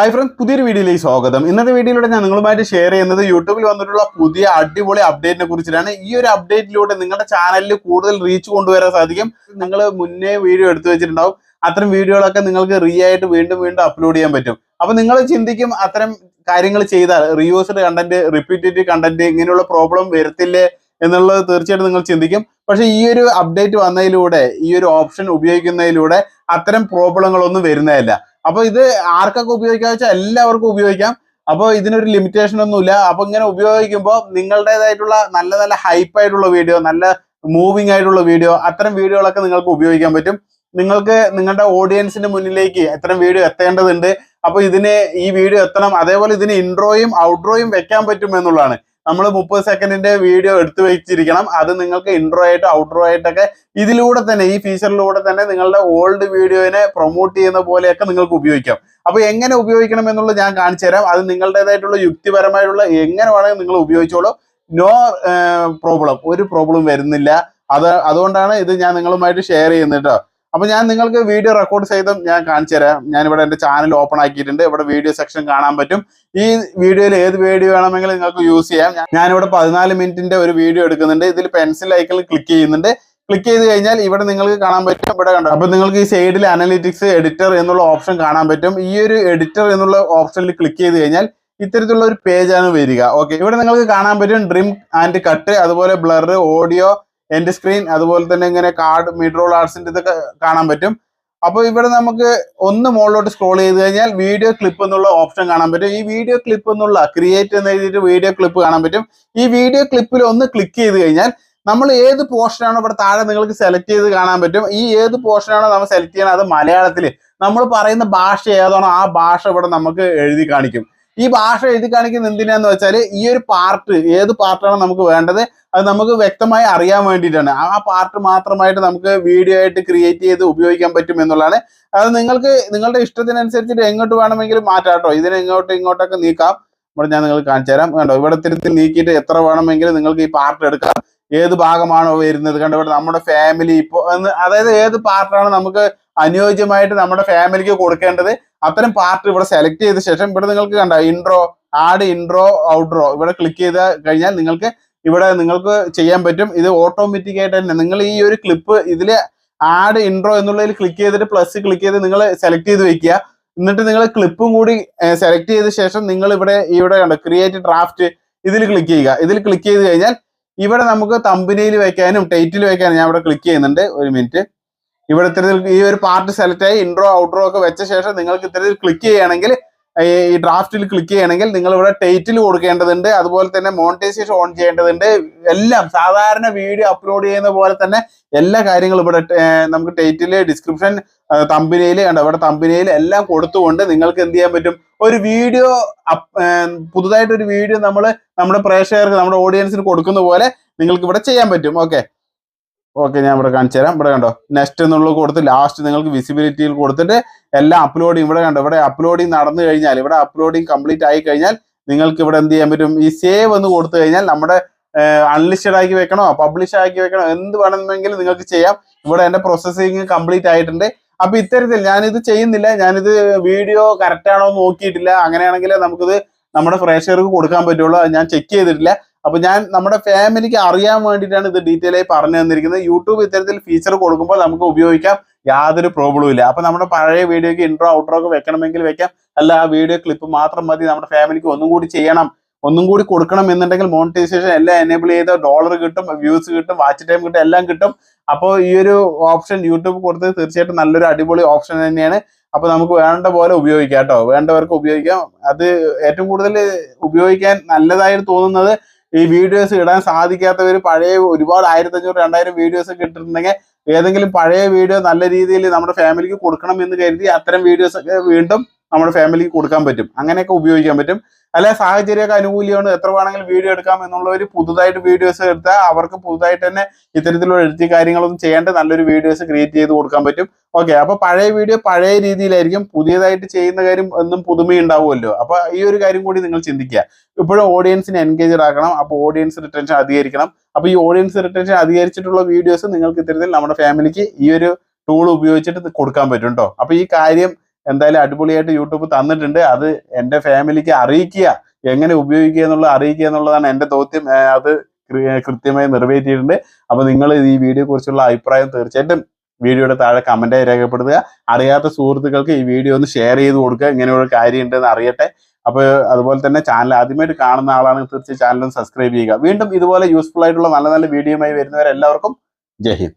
Hi friends പുതിയൊരു വീഡിയോയിലേക്ക് സ്വാഗതം. ഇന്നത്തെ വീഡിയോയിലൂടെ ഞാൻ നിങ്ങളുമായിട്ട് ഷെയർ ചെയ്യുന്നത് യൂട്യൂബിൽ വന്നിട്ടുള്ള പുതിയ അടിപൊളി അപ്ഡേറ്റിനെ കുറിച്ചിട്ടാണ്. ഈ ഒരു അപ്ഡേറ്റിലൂടെ നിങ്ങളുടെ ചാനലിൽ കൂടുതൽ റീച്ച് കൊണ്ടുവരാൻ സാധിക്കും. നിങ്ങൾ മുന്നേ വീഡിയോ എടുത്തു വെച്ചിട്ടുണ്ടാവും. അത്തരം വീഡിയോകളൊക്കെ നിങ്ങൾക്ക് റീ ആയിട്ട് വീണ്ടും വീണ്ടും അപ്ലോഡ് ചെയ്യാൻ പറ്റും. അപ്പൊ നിങ്ങൾ ചിന്തിക്കും അത്തരം കാര്യങ്ങൾ ചെയ്താൽ റീയൂസ്ഡ് കണ്ടന്റ് റിപ്പീറ്റേറ്റീവ് കണ്ടന്റ് ഇങ്ങനെയുള്ള പ്രോബ്ലം വരത്തില്ലേ എന്നുള്ളത് തീർച്ചയായിട്ടും നിങ്ങൾ ചിന്തിക്കും. പക്ഷെ ഈ ഒരു അപ്ഡേറ്റ് വന്നതിലൂടെ ഈ ഒരു ഓപ്ഷൻ ഉപയോഗിക്കുന്നതിലൂടെ അത്തരം പ്രോബ്ലങ്ങളൊന്നും വരുന്നതല്ല. അപ്പൊ ഇത് ആർക്കൊക്കെ ഉപയോഗിക്കാന്ന് വെച്ചാൽ എല്ലാവർക്കും ഉപയോഗിക്കാം. അപ്പോൾ ഇതിനൊരു ലിമിറ്റേഷൻ ഒന്നുമില്ല. അപ്പൊ ഇങ്ങനെ ഉപയോഗിക്കുമ്പോൾ നിങ്ങളുടേതായിട്ടുള്ള നല്ല നല്ല ഹൈപ്പ് ആയിട്ടുള്ള വീഡിയോ നല്ല മൂവിങ് ആയിട്ടുള്ള വീഡിയോ അത്തരം വീഡിയോകളൊക്കെ നിങ്ങൾക്ക് ഉപയോഗിക്കാൻ പറ്റും. നിങ്ങൾക്ക് നിങ്ങളുടെ ഓഡിയൻസിന്റെ മുന്നിലേക്ക് അത്തരം വീഡിയോ എത്തേണ്ടതുണ്ട്. അപ്പൊ ഇതിന് ഈ വീഡിയോ എത്തണം. അതേപോലെ ഇതിന് ഇൻട്രോയും ഔട്ട്രോയും വെക്കാൻ പറ്റും എന്നുള്ളതാണ്. നമ്മൾ മുപ്പത് സെക്കൻഡിന്റെ വീഡിയോ എടുത്തു വെച്ചിരിക്കണം. അത് നിങ്ങൾക്ക് ഇൻട്രോ ആയിട്ട് ഔട്ട്രോ ആയിട്ടൊക്കെ ഇതിലൂടെ തന്നെ ഈ ഫീച്ചറിലൂടെ തന്നെ നിങ്ങളുടെ ഓൾഡ് വീഡിയോനെ പ്രൊമോട്ട് ചെയ്യുന്ന പോലെയൊക്കെ നിങ്ങൾക്ക് ഉപയോഗിക്കാം. അപ്പൊ എങ്ങനെ ഉപയോഗിക്കണം എന്നുള്ളത് ഞാൻ കാണിച്ചു തരാം. അത് നിങ്ങളുടേതായിട്ടുള്ള യുക്തിപരമായിട്ടുള്ള എങ്ങനെ വേണമെങ്കിൽ നിങ്ങൾ ഉപയോഗിച്ചോളൂ. നോ പ്രോബ്ലം ഒരു പ്രോബ്ലം വരുന്നില്ല. അത് അതുകൊണ്ടാണ് ഇത് ഞാൻ നിങ്ങളുമായിട്ട് ഷെയർ ചെയ്യുന്നത് കേട്ടോ അപ്പൊ ഞാൻ നിങ്ങൾക്ക് വീഡിയോ റെക്കോർഡ് ചെയ്തും ഞാൻ കാണിച്ചു തരാം. ഞാൻ ഇവിടെ എന്റെ ചാനൽ ഓപ്പൺ ആക്കിയിട്ടുണ്ട്. ഇവിടെ വീഡിയോ സെക്ഷൻ കാണാൻ പറ്റും. ഈ വീഡിയോയിൽ ഏത് വീഡിയോ വേണമെങ്കിലും നിങ്ങൾക്ക് യൂസ് ചെയ്യാം. ഞാനിവിടെ പതിനാല് മിനിറ്റിന്റെ ഒരു വീഡിയോ എടുക്കുന്നുണ്ട്. ഇതിൽ പെൻസിൽ ഐക്കണിൽ ക്ലിക്ക് ചെയ്യുന്നുണ്ട്. ക്ലിക്ക് ചെയ്ത് കഴിഞ്ഞാൽ ഇവിടെ നിങ്ങൾക്ക് കാണാൻ പറ്റും. ഇവിടെ കണ്ടോ? അപ്പൊ നിങ്ങൾക്ക് ഈ സൈഡിൽ അനലിറ്റിക്സ് എഡിറ്റർ എന്നുള്ള ഓപ്ഷൻ കാണാൻ പറ്റും. ഈ ഒരു എഡിറ്റർ എന്നുള്ള ഓപ്ഷനിൽ ക്ലിക്ക് ചെയ്ത് കഴിഞ്ഞാൽ ഇത്തരത്തിലുള്ള ഒരു പേജാണ് വരിക. ഓക്കെ ഇവിടെ നിങ്ങൾക്ക് കാണാൻ പറ്റും ഡ്രിം ആൻഡ് കട്ട് അതുപോലെ ബ്ലർ ഓഡിയോ എൻഡ് സ്ക്രീൻ അതുപോലെ തന്നെ ഇങ്ങനെ കാർഡ് മീഡ്രോൾ ആർട്സിന്റെ ഇതൊക്കെ കാണാൻ പറ്റും. അപ്പോൾ ഇവിടെ നമുക്ക് ഒന്ന് മുകളിലോട്ട് സ്ക്രോൾ ചെയ്ത് കഴിഞ്ഞാൽ വീഡിയോ ക്ലിപ്പ് എന്നുള്ള ഓപ്ഷൻ കാണാൻ പറ്റും. ഈ വീഡിയോ ക്ലിപ്പ് എന്നുള്ള ക്രിയേറ്റ് എന്ന് എഴുതിയിട്ട് വീഡിയോ ക്ലിപ്പ് കാണാൻ പറ്റും. ഈ വീഡിയോ ക്ലിപ്പിൽ ഒന്ന് ക്ലിക്ക് ചെയ്ത് കഴിഞ്ഞാൽ നമ്മൾ ഏത് പോർഷനാണോ ഇവിടെ താഴെ നിങ്ങൾക്ക് സെലക്ട് ചെയ്ത് കാണാൻ പറ്റും. ഈ ഏത് പോർഷനാണോ നമ്മൾ സെലക്ട് ചെയ്യണം അത് മലയാളത്തിൽ നമ്മൾ പറയുന്ന ഭാഷ ഏതാണോ ആ ഭാഷ ഇവിടെ നമുക്ക് എഴുതി കാണിക്കും. ഈ ഭാഷ എഴുതി കാണിക്കുന്ന എന്തിനാന്ന് വെച്ചാൽ ഈ ഒരു പാർട്ട് ഏത് പാർട്ടാണ് നമുക്ക് വേണ്ടത് അത് നമുക്ക് വ്യക്തമായി അറിയാൻ വേണ്ടിയിട്ടാണ്. ആ പാർട്ട് മാത്രമായിട്ട് നമുക്ക് വീഡിയോ ആയിട്ട് ക്രിയേറ്റ് ചെയ്ത് ഉപയോഗിക്കാൻ പറ്റും എന്നുള്ളതാണ്. അത് നിങ്ങൾക്ക് നിങ്ങളുടെ ഇഷ്ടത്തിനനുസരിച്ചിട്ട് എങ്ങോട്ട് വേണമെങ്കിലും മാറ്റാട്ടോ ഇതിനെ ഇങ്ങോട്ട് ഇങ്ങോട്ടൊക്കെ നീക്കാം. ഇവിടെ ഞാൻ നിങ്ങൾക്ക് കാണിച്ചു തരാം. കണ്ടോ ഇവിടെ തിരുത്തി നീക്കിയിട്ട് എത്ര വേണമെങ്കിലും നിങ്ങൾക്ക് ഈ പാർട്ട് എടുക്കാം. ഏത് ഭാഗമാണോ വരുന്നത്? കണ്ടോ ഇവിടെ നമ്മുടെ ഫാമിലി ഇപ്പോൾ അതായത് ഏത് പാർട്ടാണ് നമുക്ക് അനുയോജ്യമായിട്ട് നമ്മുടെ ഫാമിലിക്ക് കൊടുക്കേണ്ടത് അത്തരം പാർട്ട് ഇവിടെ സെലക്ട് ചെയ്ത ശേഷം ഇവിടെ നിങ്ങൾക്ക് കണ്ട ഇൻട്രോ ആഡ് ഇൻട്രോ ഔട്ട്രോ ഇവിടെ ക്ലിക്ക് ചെയ്ത് കഴിഞ്ഞാൽ നിങ്ങൾക്ക് ഇവിടെ നിങ്ങൾക്ക് ചെയ്യാൻ പറ്റും. ഇത് ഓട്ടോമാറ്റിക് ആയിട്ട് തന്നെ നിങ്ങൾ ഈ ഒരു ക്ലിപ്പ് ഇതിൽ ആഡ് ഇൻട്രോ എന്നുള്ളതിൽ ക്ലിക്ക് ചെയ്തിട്ട് പ്ലസ് ക്ലിക്ക് ചെയ്ത് നിങ്ങൾ സെലക്ട് ചെയ്ത് വെക്കുക. എന്നിട്ട് നിങ്ങൾ ക്ലിപ്പും കൂടി സെലക്ട് ചെയ്ത ശേഷം നിങ്ങൾ ഇവിടെ ഇവിടെ കണ്ട ക്രിയേറ്റ് ഡ്രാഫ്റ്റ് ഇതിൽ ക്ലിക്ക് ചെയ്യുക. ഇതിൽ ക്ലിക്ക് ചെയ്ത് കഴിഞ്ഞാൽ ഇവിടെ നമുക്ക് തമ്പനിയിൽ വെക്കാനും ടൈറ്റിൽ വെക്കാനും ഞാൻ ഇവിടെ ക്ലിക്ക് ചെയ്യുന്നുണ്ട്. ഒരു മിനിറ്റ് ഇവിടെ ഇത്തരത്തിൽ ഈ ഒരു പാർട്ട് സെലക്ട് ആയി ഇൻട്രോ ഔട്ട്രോ ഒക്കെ വെച്ച ശേഷം നിങ്ങൾക്ക് ഇത്തരത്തിൽ ക്ലിക്ക് ചെയ്യുകയാണെങ്കിൽ ഈ- ഈ ഡ്രാഫ്റ്റിൽ ക്ലിക്ക് ചെയ്യണമെങ്കിൽ നിങ്ങൾ ഇവിടെ ടൈറ്റിൽ കൊടുക്കേണ്ടതുണ്ട്. അതുപോലെ തന്നെ മോണിറ്റൈസേഷൻ ഓൺ ചെയ്യേണ്ടതുണ്ട്. എല്ലാം സാധാരണ വീഡിയോ അപ്ലോഡ് ചെയ്യുന്ന പോലെ തന്നെ എല്ലാ കാര്യങ്ങളും ഇവിടെ നമുക്ക് ടൈറ്റിൽ ഡിസ്ക്രിപ്ഷൻ തമ്പിനയിൽ കണ്ടോ? ഇവിടെ തമ്പിനയിൽ എല്ലാം കൊടുത്തുകൊണ്ട് നിങ്ങൾക്ക് എന്ത് ചെയ്യാൻ പറ്റും? ഒരു വീഡിയോ പുതുതായിട്ടൊരു വീഡിയോ നമ്മൾ നമ്മുടെ പ്രേക്ഷകർക്ക് നമ്മുടെ ഓഡിയൻസിന് കൊടുക്കുന്ന പോലെ നിങ്ങൾക്ക് ഇവിടെ ചെയ്യാൻ പറ്റും. ഓക്കെ ഓക്കെ ഞാൻ ഇവിടെ കാണിച്ചു തരാം. ഇവിടെ കണ്ടോ നെക്സ്റ്റ് എന്നുള്ളത് കൊടുത്ത് ലാസ്റ്റ് നിങ്ങൾക്ക് വിസിബിലിറ്റിയിൽ കൊടുത്തിട്ട് എല്ലാം അപ്ലോഡിങ് ഇവിടെ കണ്ടോ ഇവിടെ അപ്ലോഡിങ് നടന്നു കഴിഞ്ഞാൽ ഇവിടെ അപ്ലോഡിങ് കംപ്ലീറ്റ് ആയി കഴിഞ്ഞാൽ നിങ്ങൾക്ക് ഇവിടെ എന്ത് ചെയ്യാൻ പറ്റും? ഈ സേവ് എന്ന് കൊടുത്തു കഴിഞ്ഞാൽ നമ്മുടെ അൺലിസ്റ്റഡ് ആക്കി വെക്കണോ പബ്ലിഷ് ആക്കി വെക്കണോ എന്ത് വേണമെങ്കിലും നിങ്ങൾക്ക് ചെയ്യാം. ഇവിടെ എന്റെ പ്രോസസ്സിങ് കംപ്ലീറ്റ് ആയിട്ടുണ്ട്. അപ്പൊ ഇത്തരത്തിൽ ഞാനിത് ചെയ്യുന്നില്ല. ഞാനിത് വീഡിയോ കറക്റ്റ് ആണോ നോക്കിയിട്ടില്ല. അങ്ങനെയാണെങ്കിൽ നമുക്കിത് നമ്മുടെ പ്രേക്ഷകർക്ക് കൊടുക്കാൻ പറ്റുള്ളൂ. ഞാൻ ചെക്ക് ചെയ്തിട്ടില്ല. അപ്പൊ ഞാൻ നമ്മുടെ ഫാമിലിക്ക് അറിയാൻ വേണ്ടിയിട്ടാണ് ഇത് ഡീറ്റെയിൽ ആയി പറഞ്ഞു തന്നിരിക്കുന്നത്. യൂട്യൂബ് ഇത്തരത്തിൽ ഫീച്ചർ കൊടുക്കുമ്പോൾ നമുക്ക് ഉപയോഗിക്കാം. യാതൊരു പ്രോബ്ലവും ഇല്ല. അപ്പൊ നമ്മുടെ പഴയ വീഡിയോക്ക് ഇൻട്രോ ഔട്ട്രോ ഒക്കെ വെക്കണമെങ്കിൽ വെക്കാം. അല്ല ആ വീഡിയോ ക്ലിപ്പ് മാത്രം മതി. നമ്മുടെ ഫാമിലിക്ക് ഒന്നും കൂടി ചെയ്യണം. ഒന്നും കൂടി കൊടുക്കണം എന്നുണ്ടെങ്കിൽ മോണിറ്റൈസേഷൻ എല്ലാം എനേബിൾ ചെയ്ത ഡോളർ കിട്ടും വ്യൂസ് കിട്ടും വാച്ച് ടൈം കിട്ടും എല്ലാം കിട്ടും. അപ്പോൾ ഈ ഒരു ഓപ്ഷൻ യൂട്യൂബ് കൊടുത്തത് തീർച്ചയായിട്ടും നല്ലൊരു അടിപൊളി ഓപ്ഷൻ തന്നെയാണ്. അപ്പൊ നമുക്ക് വേണ്ട പോലെ ഉപയോഗിക്കാം കേട്ടോ. വേണ്ടവർക്ക് ഉപയോഗിക്കാം. അത് ഏറ്റവും കൂടുതൽ ഉപയോഗിക്കാൻ നല്ലതായിട്ട് തോന്നുന്നത് ഈ വീഡിയോസ് ഇടാൻ സാധിക്കാത്തവർ പഴയ ഒരുപാട് ആയിരത്തി അഞ്ഞൂറ് രണ്ടായിരം വീഡിയോസ് ഒക്കെ ഇട്ടിട്ടുണ്ടെങ്കിൽ ഏതെങ്കിലും പഴയ വീഡിയോ നല്ല രീതിയിൽ നമ്മുടെ ഫാമിലിക്ക് കൊടുക്കണം എന്ന് കരുതി അത്തരം വീഡിയോസ് ഒക്കെ വീണ്ടും നമ്മുടെ ഫാമിലിക്ക് കൊടുക്കാൻ പറ്റും. അങ്ങനെയൊക്കെ ഉപയോഗിക്കാൻ പറ്റും. അല്ലെ സാഹചര്യമൊക്കെ അനുകൂലിയാണ് എത്ര വേണമെങ്കിലും വീഡിയോ എടുക്കാം എന്നുള്ളവർ പുതുതായിട്ട് വീഡിയോസ് എടുത്താൽ അവർക്ക് പുതുതായിട്ട് തന്നെ ഇത്തരത്തിലുള്ള എഴുത്തി കാര്യങ്ങളൊന്നും ചെയ്യേണ്ട നല്ലൊരു വീഡിയോസ് ക്രിയേറ്റ് ചെയ്ത് കൊടുക്കാൻ പറ്റും. ഓക്കെ അപ്പൊ പഴയ വീഡിയോ പഴയ രീതിയിലായിരിക്കും. പുതിയതായിട്ട് ചെയ്യുന്ന കാര്യം എന്നും പുതുമയുണ്ടാവുമല്ലോ അപ്പൊ ഈ ഒരു കാര്യം കൂടി നിങ്ങൾ ചിന്തിക്കുക. ഇപ്പോഴും ഓഡിയൻസിനെ എൻഗേജഡ് ആക്കണം. അപ്പൊ ഓഡിയൻസ് റിട്ടൻഷൻ അധികരിക്കണം. അപ്പൊ ഈ ഓഡിയൻസ് റിട്ടൻഷൻ അധികരിച്ചിട്ടുള്ള വീഡിയോസ് നിങ്ങൾക്ക് ഇത്തരത്തിൽ നമ്മുടെ ഫാമിലിക്ക് ഈ ഒരു ടൂൾ ഉപയോഗിച്ചിട്ട് കൊടുക്കാൻ പറ്റും കേട്ടോ അപ്പൊ ഈ കാര്യം എന്തായാലും അടിപൊളിയായിട്ട് യൂട്യൂബ് തന്നിട്ടുണ്ട്. അത് എന്റെ ഫാമിലിക്ക് അറിയിക്കുക. എങ്ങനെ ഉപയോഗിക്കുക എന്നുള്ളത് അറിയിക്കുക എന്നുള്ളതാണ് എന്റെ ദൗത്യം. അത് കൃത്യമായി നിറവേറ്റിയിട്ടുണ്ട്. അപ്പോൾ നിങ്ങൾ ഈ വീഡിയോ കുറിച്ചുള്ള അഭിപ്രായം തീർച്ചയായിട്ടും വീഡിയോയുടെ താഴെ കമന്റായി രേഖപ്പെടുത്തുക. അറിയാത്ത സുഹൃത്തുക്കൾക്ക് ഈ വീഡിയോ ഒന്ന് ഷെയർ ചെയ്ത് കൊടുക്കുക. ഇങ്ങനെയുള്ള കാര്യം ഉണ്ടെന്ന് അറിയട്ടെ. അപ്പോൾ അതുപോലെ തന്നെ ചാനൽ ആദ്യമായിട്ട് കാണുന്ന ആളാണെങ്കിൽ തീർച്ചയായും ചാനലും സബ്സ്ക്രൈബ് ചെയ്യുക. വീണ്ടും ഇതുപോലെ യൂസ്ഫുൾ ആയിട്ടുള്ള നല്ല നല്ല വീഡിയോയുമായി വരുന്നവരെല്ലാവർക്കും ജയ് ഹിന്ദ്.